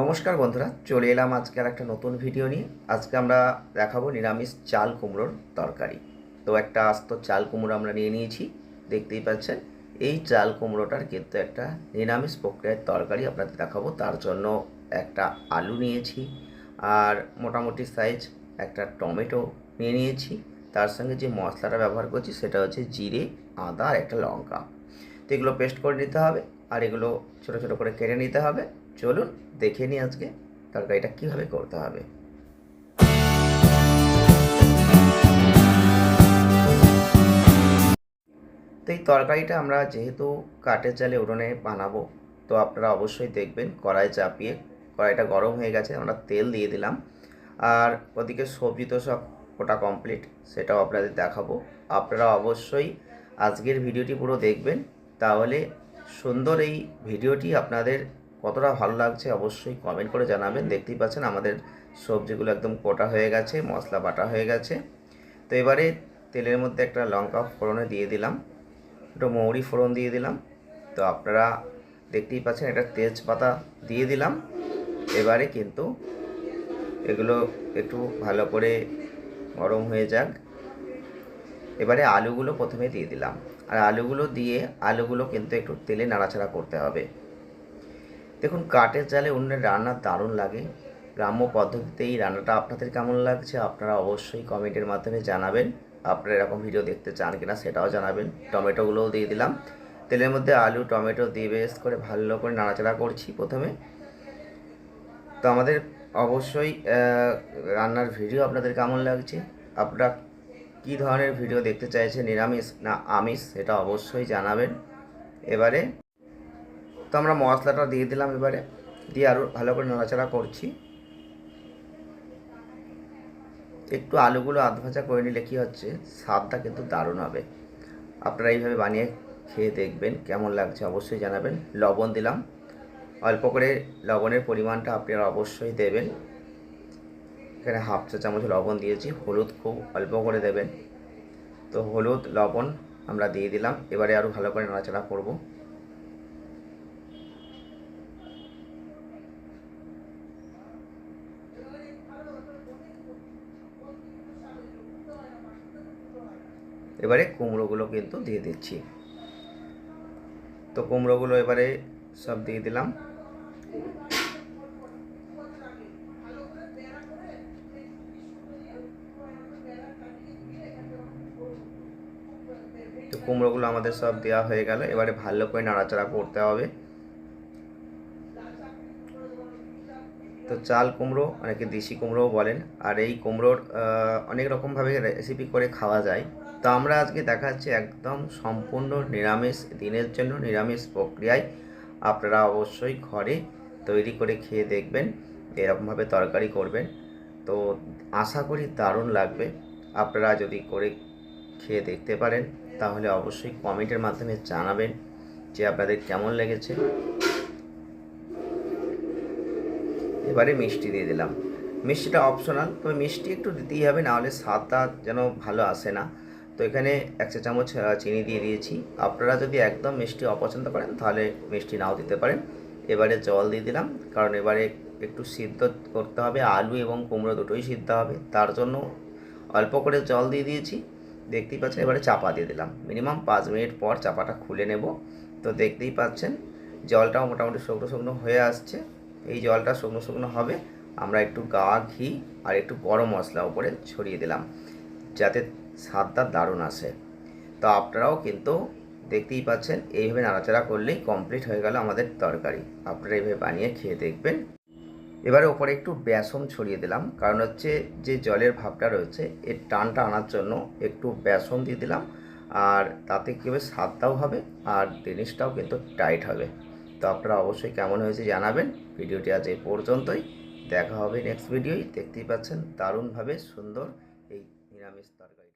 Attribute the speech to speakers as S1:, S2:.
S1: নমস্কার বন্ধুরা, চলে এলাম আজকে আর একটা নতুন ভিডিও নিয়ে। আজকে আমরা দেখাবো নিরামিষ চাল কুমড়োর তরকারি। তো একটা আস্ত চাল কুমড়ো আমরা নিয়ে নিয়েছি, দেখতেই পাচ্ছেন। এই চাল কুমড়োটার কিন্তু একটা নিরামিষ প্রক্রিয়ার তরকারি আপনাদের দেখাবো। তার জন্য একটা আলু নিয়েছি, আর মোটামুটি সাইজ একটা টমেটো নিয়ে নিয়েছি। তার সঙ্গে যে মশলাটা ব্যবহার করছি, সেটা হচ্ছে জিরে, আদা আর একটা লঙ্কা। তো এগুলো পেস্ট করে নিতে হবে, আর এগুলো ছোটো ছোটো করে কেটে নিতে হবে। চলুন দেখে নিই আজকে তরকারিটা কীভাবে করতে হবে। তো এই তরকারিটা আমরা যেহেতু কাঠের জালে উড়োনে বানাবো, তো আপনারা অবশ্যই দেখবেন কড়াই চাপিয়ে, কড়াইটা গরম হয়ে গেছে, আমরা তেল দিয়ে দিলাম। আর ওদিকে সবজি তো সব ওটা কমপ্লিট সেটাও আপনাদের দেখাবো। আপনারা অবশ্যই আজকের ভিডিওটি পুরো দেখবেন, তাহলে সুন্দর এই ভিডিওটি আপনাদের কতটা ভালো লাগছে অবশ্যই কমেন্ট করে জানাবেন। দেখতেই পাচ্ছেন আমাদের সবজিগুলো একদম কোটা হয়ে গেছে, মশলা বাটা হয়ে গেছে। তো এবারে তেলের মধ্যে একটা লঙ্কা ফোড়নে দিয়ে দিলাম, একটু মৌরি ফোড়ন দিয়ে দিলাম। তো আপনারা দেখতেই পাচ্ছেন একটা তেজপাতা দিয়ে দিলাম। এবারে কিন্তু এগুলো একটু ভালো করে গরম হয়ে যাক। এবারে আলুগুলো প্রথমে দিয়ে দিলাম। আর আলুগুলো দিয়ে আলুগুলো কিন্তু একটু তেলে নাড়াচাড়া করতে হবে। দেখুন, কাঠের জালে অন্যের রান্না দারুণ লাগে। গ্রাম্য পদ্ধতিতে এই রান্নাটা আপনাদের কেমন লাগছে আপনারা অবশ্যই কমেন্টের মাধ্যমে জানাবেন। আপনারা এরকম ভিডিও দেখতে চান কিনা সেটাও জানাবেন। টমেটোগুলোও দিয়ে দিলাম। তেলের মধ্যে আলু, টমেটো দিয়ে বেশ করে ভালো করে নাড়াচাড়া করছি প্রথমে। তো আমাদের অবশ্যই রান্নার ভিডিও আপনাদের কেমন লাগছে? আপনারা কী ধরনের ভিডিও দেখতে চাইছেন, নিরামিষ না আমিষ সেটা অবশ্যই জানাবেন। এবারে তো আমরা মশলাটা দিয়ে দিলাম এবারে। দিয়ে আরও ভালো করে নাড়াচাড়া করছি। একটু আলুগুলো আধ ভাজা করে নিলে কী হচ্ছে? স্বাদটা কিন্তু দারুণ হবে। আপনারা এইভাবে বানিয়ে খেয়ে দেখবেন কেমন লাগছে অবশ্যই জানাবেন। লবণ দিলাম। অল্প করে লবণের পরিমাণটা আপনারা অবশ্যই দেবেন। এখানে হাফ চা চামচ লবণ দিয়েছি। হলুদ খুব অল্প করে দেবেন। তো হলুদ, লবণ আমরা দিয়ে দিলাম। এবারে আরও ভালো করে নাড়াচাড়া করব। এবারে কুমড়োগুলো কিন্তু দিয়ে দিচ্ছি। তো কুমড়োগুলো এবারে সব দিয়ে দিলাম। তো কুমড়োগুলো আমাদের সব দেওয়া হয়ে গেল। এবারে ভালো করে নাড়াচাড়া করতে হবে। তো চাল কুমড়ো, অনেকে দেশি কুমড়োও বলেন, আর এই কুমড়োর অনেক রকমভাবে রেসিপি করে খাওয়া যায়। তো আমরা আজকে দেখাচ্ছি একদম সম্পূর্ণ নিরামিষ, দিনের জন্য নিরামিষ প্রক্রিয়ায়। আপনারা অবশ্যই ঘরে তৈরি করে খেয়ে দেখবেন, এরকমভাবে তরকারি করবেন। তো আশা করি দারুণ লাগবে। আপনারা যদি করে খেয়ে দেখতে পারেন, তাহলে অবশ্যই কমেন্টের মাধ্যমে জানাবেন যে আপনাদের কেমন লেগেছে। এবারে মিষ্টি দিয়ে দিলাম। মিষ্টিটা অপশনাল তবে মিষ্টি একটু দিতেই হবে, নাহলে স্বাদটা যেন ভালো আসে না। তো এখানে এক চা চামচ চিনি দিয়ে দিয়েছি। আপনারা যদি একদম মিষ্টি অপছন্দ করেন, তাহলে মিষ্টি নাও দিতে পারেন। এবারে জল দিয়ে দিলাম, কারণ এবারে একটু সিদ্ধ করতে হবে, আলু এবং কুমড়ো দুটোই সিদ্ধ হবে। তার জন্য অল্প করে জল দিয়ে দিয়েছি। দেখতেই পাচ্ছেন, এবারে চাপা দিয়ে দিলাম। মিনিমাম পাঁচ মিনিট পর চাপাটা খুলে নেব। তো দেখতেই পাচ্ছেন, জলটাও মোটামুটি শুকনো শুকনো হয়ে আসছে। এই জলটা শুকনো শুকনো হবে। আমরা একটু গা, ঘি আর একটু গরম মশলা উপরে ছড়িয়ে দিলাম, যাতে স্বাদটা দারুণ আসে। তো আপনারাও কিন্তু দেখতেই পাচ্ছেন, এইভাবে নাড়াচাড়া করলেই কমপ্লিট হয়ে গেল আমাদের তরকারি। আপনারা এইভাবে বানিয়ে খেয়ে দেখবেন। এবারে ওপরে একটু বেসন ছড়িয়ে দিলাম, কারণ হচ্ছে যে জলের ভাবটা রয়েছে, এর টানটা আনার জন্য একটু বেসন দিয়ে দিলাম। আর তাতে কী হবে, স্বাদটাও হবে আর জিনিসটাও কিন্তু টাইট হবে। তো আপনারা অবশ্যই কেমন হয়েছে জানাবেন। ভিডিওটি আজ এই পর্যন্তই। দেখা হবে নেক্সট ভিডিওই দেখতেই পাচ্ছেন দারুণভাবে সুন্দর এই নিরামিষ তরকারি।